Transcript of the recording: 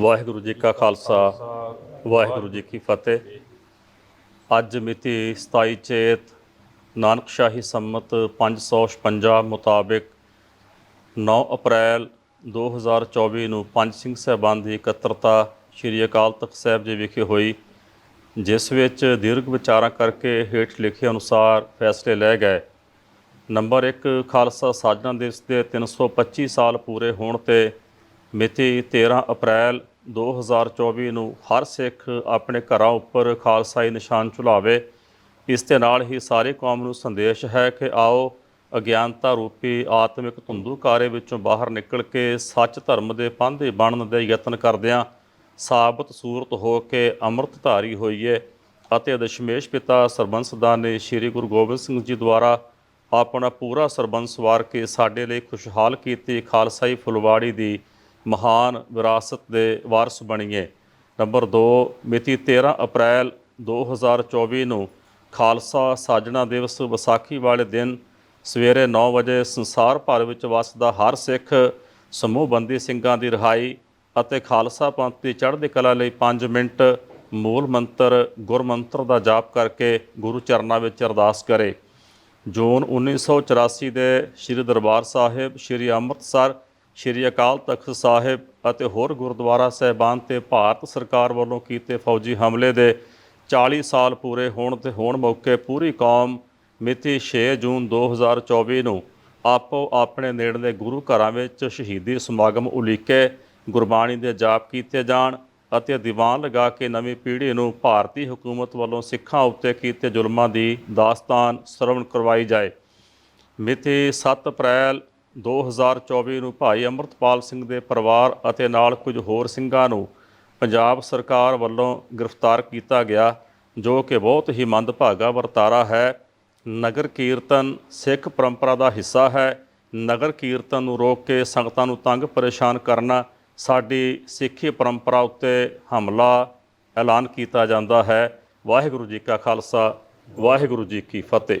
ਵਾਹਿਗੁਰੂ ਜੀ ਕਾ ਖਾਲਸਾ, ਵਾਹਿਗੁਰੂ ਜੀ ਕੀ ਫਤਿਹ। ਅੱਜ ਮਿਤੀ 27 ਚੇਤ ਨਾਨਕ ਸ਼ਾਹੀ ਸੰਮਤ 556 ਮੁਤਾਬਿਕ 9 ਅਪ੍ਰੈਲ 2024 ਨੂੰ ਪੰਜ ਸਿੰਘ ਸਾਹਿਬਾਨ ਦੀ ਇਕੱਤਰਤਾ ਸ੍ਰੀ ਅਕਾਲ ਤਖਤ ਸਾਹਿਬ ਜੀ ਵਿਖੇ ਹੋਈ, ਜਿਸ ਵਿੱਚ ਦੀਰਘ ਵਿਚਾਰਾਂ ਕਰਕੇ ਹੇਠ ਲਿਖੇ ਅਨੁਸਾਰ ਫੈਸਲੇ ਲਏ ਗਏ। ਨੰਬਰ 1 ਖਾਲਸਾ ਸਾਜਨਾ ਦਿਵਸ ਦੇ 325 ਸਾਲ ਪੂਰੇ ਹੋਣ ਤੇ ਮਿਤੀ 13 ਅਪ੍ਰੈਲ 2024 ਨੂੰ ਹਰ ਸਿੱਖ ਆਪਣੇ ਘਰਾਂ ਉੱਪਰ ਖਾਲਸਾਈ ਨਿਸ਼ਾਨ ਝੁਲਾਵੇ। ਇਸ ਦੇ ਨਾਲ ਹੀ ਸਾਰੀ ਕੌਮ ਨੂੰ ਸੰਦੇਸ਼ ਹੈ ਕਿ ਆਓ, ਅਗਿਆਨਤਾ ਰੂਪੀ ਆਤਮਿਕ ਧੁੰਦੂਕਾਰੇ ਵਿੱਚੋਂ ਬਾਹਰ ਨਿਕਲ ਕੇ ਸੱਚ ਧਰਮ ਦੇ ਪੰਧੇ ਬਣਨ ਦੇ ਯਤਨ ਕਰਦਿਆਂ ਸਾਬਤ ਸੂਰਤ ਹੋ ਕੇ ਅੰਮ੍ਰਿਤਧਾਰੀ ਹੋਈਏ ਅਤੇ ਦਸ਼ਮੇਸ਼ ਪਿਤਾ ਸਰਬੰਸਦਾਨ ਨੇ ਸ੍ਰੀ ਗੁਰੂ ਗੋਬਿੰਦ ਸਿੰਘ ਜੀ ਦੁਆਰਾ ਆਪਣਾ ਪੂਰਾ ਸਰਬੰਸ ਵਾਰ ਕੇ ਸਾਡੇ ਲਈ ਖੁਸ਼ਹਾਲ ਕੀਤੀ ਖਾਲਸਾਈ ਫੁਲਵਾੜੀ ਦੀ ਮਹਾਨ ਵਿਰਾਸਤ ਦੇ ਵਾਰਸ ਬਣੀਏ। ਨੰਬਰ 2 ਮਿਤੀ 13 ਅਪ੍ਰੈਲ 2024 ਨੂੰ ਖਾਲਸਾ ਸਾਜਣਾ ਦਿਵਸ ਵਿਸਾਖੀ ਵਾਲੇ ਦਿਨ ਸਵੇਰੇ 9 ਵਜੇ ਸੰਸਾਰ ਭਰ ਵਿੱਚ ਵਸਦਾ ਹਰ ਸਿੱਖ ਸਮੂਹਬੰਦੀ ਸਿੰਘਾਂ ਦੀ ਰਿਹਾਈ ਅਤੇ ਖਾਲਸਾ ਪੰਥ ਦੀ ਚੜ੍ਹਦੀ ਕਲਾ ਲਈ 5 ਮਿੰਟ ਮੂਲ ਮੰਤਰ, ਗੁਰਮੰਤਰ ਦਾ ਜਾਪ ਕਰਕੇ ਗੁਰੂ ਚਰਨਾਂ ਵਿੱਚ ਅਰਦਾਸ ਕਰੇ। ਜੂਨ 1984 ਦੇ ਸ੍ਰੀ ਦਰਬਾਰ ਸਾਹਿਬ, ਸ੍ਰੀ ਅੰਮ੍ਰਿਤਸਰ ਸ੍ਰੀ ਅਕਾਲ ਤਖਤ ਸਾਹਿਬ ਅਤੇ ਹੋਰ ਗੁਰਦੁਆਰਾ ਸਹਿਬਾਨ ਤੇ ਭਾਰਤ ਸਰਕਾਰ ਵੱਲੋਂ ਕੀਤੇ ਫੌਜੀ ਹਮਲੇ ਦੇ 40 ਸਾਲ ਪੂਰੇ ਹੋਣ ਤੇ ਹੋਣ ਮੌਕੇ ਪੂਰੀ ਕੌਮ ਮਿਤੀ 6 ਜੂਨ 2024 ਨੂੰ ਆਪੋ ਆਪਣੇ ਨੇੜਲੇ ਗੁਰੂ ਘਰਾਂ ਵਿੱਚ ਸ਼ਹੀਦੀ ਸਮਾਗਮ ਉਲੀਕੇ ਗੁਰਬਾਣੀ ਦੇ ਜਾਪ ਕੀਤੇ ਜਾਣ ਅਤੇ ਦੀਵਾਨ ਲਗਾ ਕੇ ਨਵੀਂ ਪੀੜ੍ਹੀ ਨੂੰ ਭਾਰਤੀ ਹਕੂਮਤ ਵੱਲੋਂ ਸਿੱਖਾਂ ਉੱਤੇ ਕੀਤੇ ਜ਼ੁਲਮਾਂ ਦੀ ਦਾਸਤਾਨ ਸਰਵਣ ਕਰਵਾਈ ਜਾਏ। ਮਿਤੀ 7 ਅਪ੍ਰੈਲ 2024 ਨੂੰ ਭਾਈ ਅੰਮ੍ਰਿਤਪਾਲ ਸਿੰਘ ਦੇ ਪਰਿਵਾਰ ਅਤੇ ਨਾਲ ਕੁਝ ਹੋਰ ਸਿੰਘਾਂ ਨੂੰ ਪੰਜਾਬ ਸਰਕਾਰ ਵੱਲੋਂ ਗ੍ਰਿਫਤਾਰ ਕੀਤਾ ਗਿਆ, ਜੋ ਕਿ ਬਹੁਤ ਹੀ ਮੰਦਭਾਗਾ ਵਰਤਾਰਾ ਹੈ। ਨਗਰ ਕੀਰਤਨ ਸਿੱਖ ਪਰੰਪਰਾ ਦਾ ਹਿੱਸਾ ਹੈ। ਨਗਰ ਕੀਰਤਨ ਨੂੰ ਰੋਕ ਕੇ ਸੰਗਤਾਂ ਨੂੰ ਤੰਗ ਪਰੇਸ਼ਾਨ ਕਰਨਾ, ਸਾਡੀ ਸਿੱਖੀ ਪਰੰਪਰਾ ਉੱਤੇ ਹਮਲਾ ਐਲਾਨ ਕੀਤਾ ਜਾਂਦਾ ਹੈ। ਵਾਹਿਗੁਰੂ ਜੀ ਕਾ ਖਾਲਸਾ, ਵਾਹਿਗੁਰੂ ਜੀ ਕੀ ਫਤਿਹ।